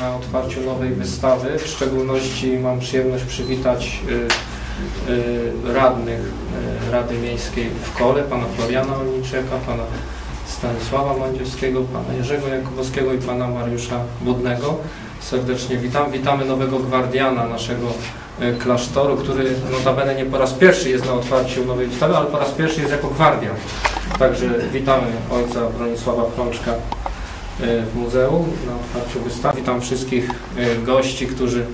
na otwarciu nowej wystawy. W szczególności mam przyjemność przywitać y, y, radnych y, Rady Miejskiej w Kole, pana Floriana Olniczeka, pana Stanisława Mandziewskiego, pana Jerzego Jakubowskiego i pana Mariusza Budnego. Serdecznie witam. Witamy nowego gwardiana naszego klasztoru, który notabene nie po raz pierwszy jest na otwarciu nowej wystawy, ale po raz pierwszy jest jako gwardian. Także witamy ojca Bronisława Frączka w muzeum na otwarciu wystawy. Witam wszystkich y, gości, którzy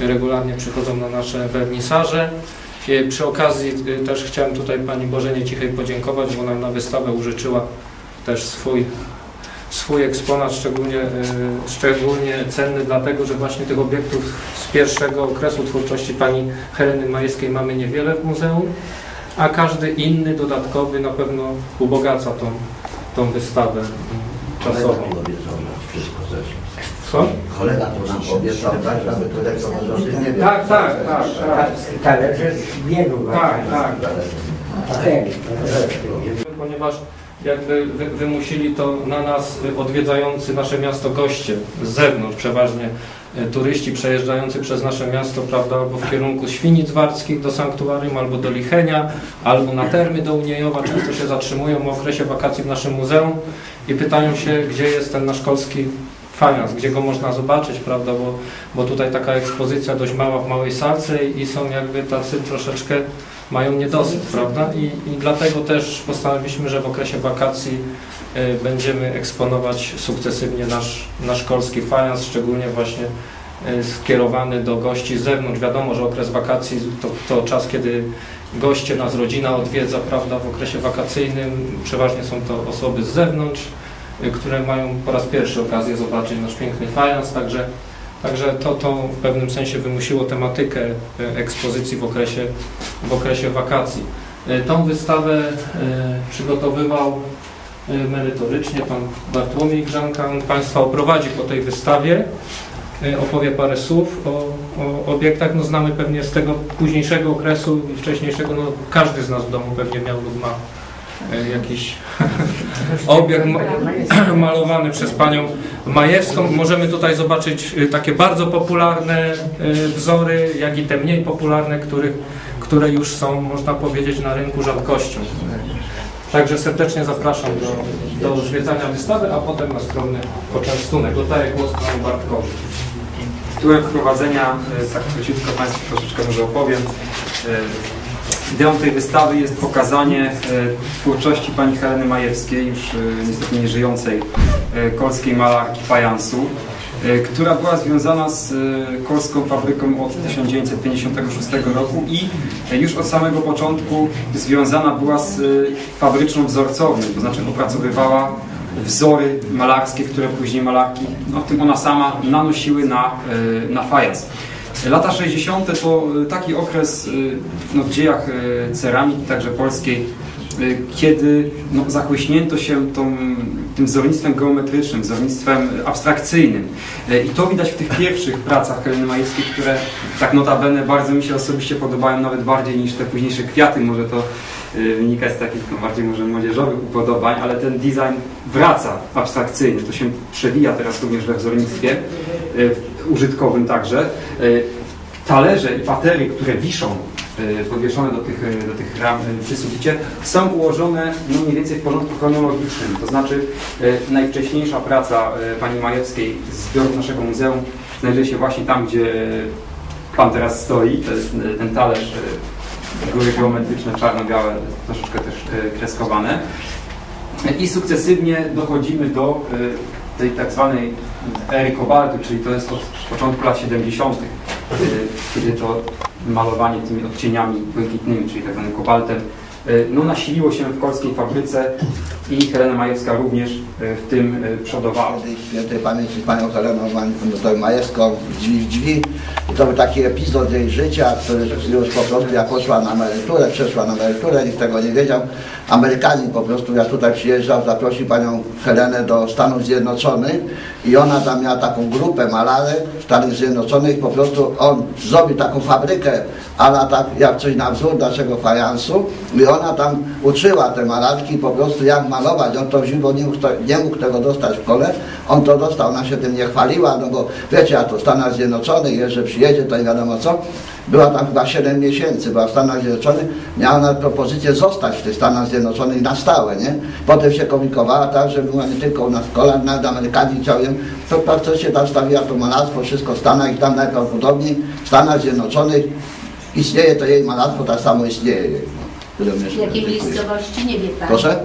regularnie przychodzą na nasze wernisaże. Y, Przy okazji też chciałem tutaj Pani Bożenie Cichej podziękować, bo nam na wystawę użyczyła też swój, swój eksponat, szczególnie, szczególnie cenny dlatego, że właśnie tych obiektów z pierwszego okresu twórczości Pani Heleny Majewskiej mamy niewiele w muzeum, a każdy inny dodatkowy na pewno ubogaca tą, tą wystawę nam wszystko zresztą. Co? Kolega tu nam obiecał, tak, żeby tutaj samorządy nie wiem. Tak, tak, tak, tak. Talerze z wielu Tak, tak. Cztery. Ponieważ jakby wy, wymusili to na nas odwiedzający nasze miasto goście z zewnątrz, przeważnie y, turyści przejeżdżający przez nasze miasto, prawda, albo w kierunku Świnic Warckich do sanktuarium, albo do Lichenia, albo na termy do Uniejowa, często się zatrzymują w okresie wakacji w naszym muzeum i pytają się, gdzie jest ten nasz kolski fajans, gdzie go można zobaczyć, prawda, bo, bo tutaj taka ekspozycja dość mała w małej salce i są jakby tacy troszeczkę mają niedosyt, prawda? I, I dlatego też postanowiliśmy, że w okresie wakacji y, będziemy eksponować sukcesywnie nasz, nasz szkolski fajans, szczególnie właśnie y, skierowany do gości z zewnątrz. Wiadomo, że okres wakacji to, to czas, kiedy goście nas rodzina odwiedza, prawda? W okresie wakacyjnym przeważnie są to osoby z zewnątrz, które mają po raz pierwszy okazję zobaczyć nasz piękny fajans, także Także to, to w pewnym sensie wymusiło tematykę e, ekspozycji w okresie, w okresie wakacji. E, Tą wystawę przygotowywał merytorycznie pan Bartłomiej Grzanka. On Państwa oprowadzi po tej wystawie, opowie parę słów o, o obiektach. No, znamy pewnie z tego późniejszego okresu i wcześniejszego, no, każdy z nas w domu pewnie miał lub ma jakiś obiekt ma malowany przez panią Majewską. Możemy tutaj zobaczyć y, takie bardzo popularne y, wzory, jak i te mniej popularne, których, które już są, można powiedzieć, na rynku rzadkością. Także serdecznie zapraszam do, do zwiedzania wystawy, a potem na skromny poczęstunek. Oddaję głos panu Bartkowi. Tytułem wprowadzenia, e, tak króciutko Państwu troszeczkę może opowiem. Ideą tej wystawy jest pokazanie e, twórczości pani Heleny Majewskiej, już e, niestety nieżyjącej e, kolskiej malarki fajansu, która była związana z kolską fabryką od 1956 roku i już od samego początku związana była z fabryczną wzorcownią, to znaczy opracowywała wzory malarskie, które później malarki, no w tym ona sama, nanosiły na, na fajans. Lata 60. to e, taki okres e, no, w dziejach e, ceramiki, także polskiej, kiedy no, się tą, tym wzornictwem geometrycznym, wzornictwem abstrakcyjnym. E, I to widać w tych pierwszych pracach Heleny Majewskiej, które tak notabene bardzo mi się osobiście podobają, nawet bardziej niż te późniejsze kwiaty. Może to e, wynika z takich no, bardziej może młodzieżowych upodobań, ale ten design wraca abstrakcyjny. To się przewija teraz również we wzornictwie e, użytkowym także. Talerze i patery, które wiszą podwieszone do tych, e, do tych ram e, przy suficie, są ułożone no, mniej więcej w porządku chronologicznym. To znaczy e, najwcześniejsza praca e, pani Majewskiej z zbiorów naszego muzeum znajduje się właśnie tam, gdzie pan teraz stoi. To jest e, ten talerz, e, góry geometryczne, czarno-białe, troszeczkę też e, kreskowane. I sukcesywnie dochodzimy do e, tej tak zwanej ery kobaltu, czyli to jest od początku lat 70., kiedy, kiedy to malowanie tymi odcieniami błękitnymi, czyli tak zwanym kobaltem, e, no, nasiliło się w polskiej fabryce i Helena Majewska również e, w tym e, przodowała. Świętej pamięci panią Heleną Maj- Majewską w drzwi. I to był taki epizod jej życia, który już po prostu jak poszła na emeryturę, przeszła na emeryturę, nikt tego nie wiedział. Amerykanin po prostu jak tutaj przyjeżdżał, zaprosił panią Helenę do Stanów Zjednoczonych i ona tam miała taką grupę malarek w Stanach Zjednoczonych, po prostu on zrobił taką fabrykę, ale tak jak coś na wzór naszego fajansu i ona tam uczyła te malarki po prostu jak malować, on to wziął, bo nie mógł, nie mógł tego dostać w szkole, on to dostał, ona się tym nie chwaliła, no bo wiecie, ja to w Stanach Zjednoczonych, jeszcze przyjedzie, to nie wiadomo co, była tam chyba 7 miesięcy, była w Stanach Zjednoczonych, miała na propozycję zostać w tych Stanach Zjednoczonych na stałe, nie? Potem się komunikowała tak, że była nie tylko u nas w szkole, nawet Amerykanie chciał ją, to praktycznie tam stawiła to malarstwo, wszystko w Stanach i tam najprawdopodobniej w Stanach Zjednoczonych istnieje to jej malarstwo, tak samo istnieje jej. no, W jakiej miejscowości nie wie pan? Proszę?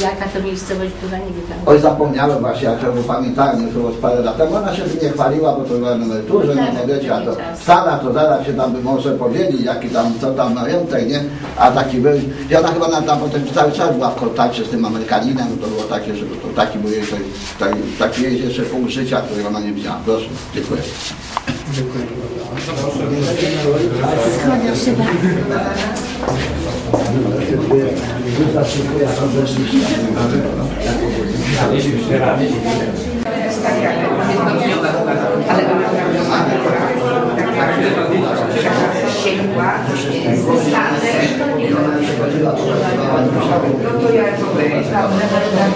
Jaka to miejscowość była, nie wie pan? Oj, zapomniałem właśnie, jak to pamiętałem, już było parę lat temu. Ona się tym nie chwaliła, bo to była na emeryturze, no, no wiecie, a to w Stanach to zaraz się tam by może powiedzieć, jaki tam, co tam majątek, nie? A taki był, i ona chyba nam tam potem cały czas była w kontakcie z tym Amerykaninem, to było takie, że to taki był jej, taki, taki jej jeszcze punkt życia, który ona nie widziała. Proszę, dziękuję. Skłaniam się bardzo. Dziękuję, że weszliście. sięgła z dystansem. No to ja powiem,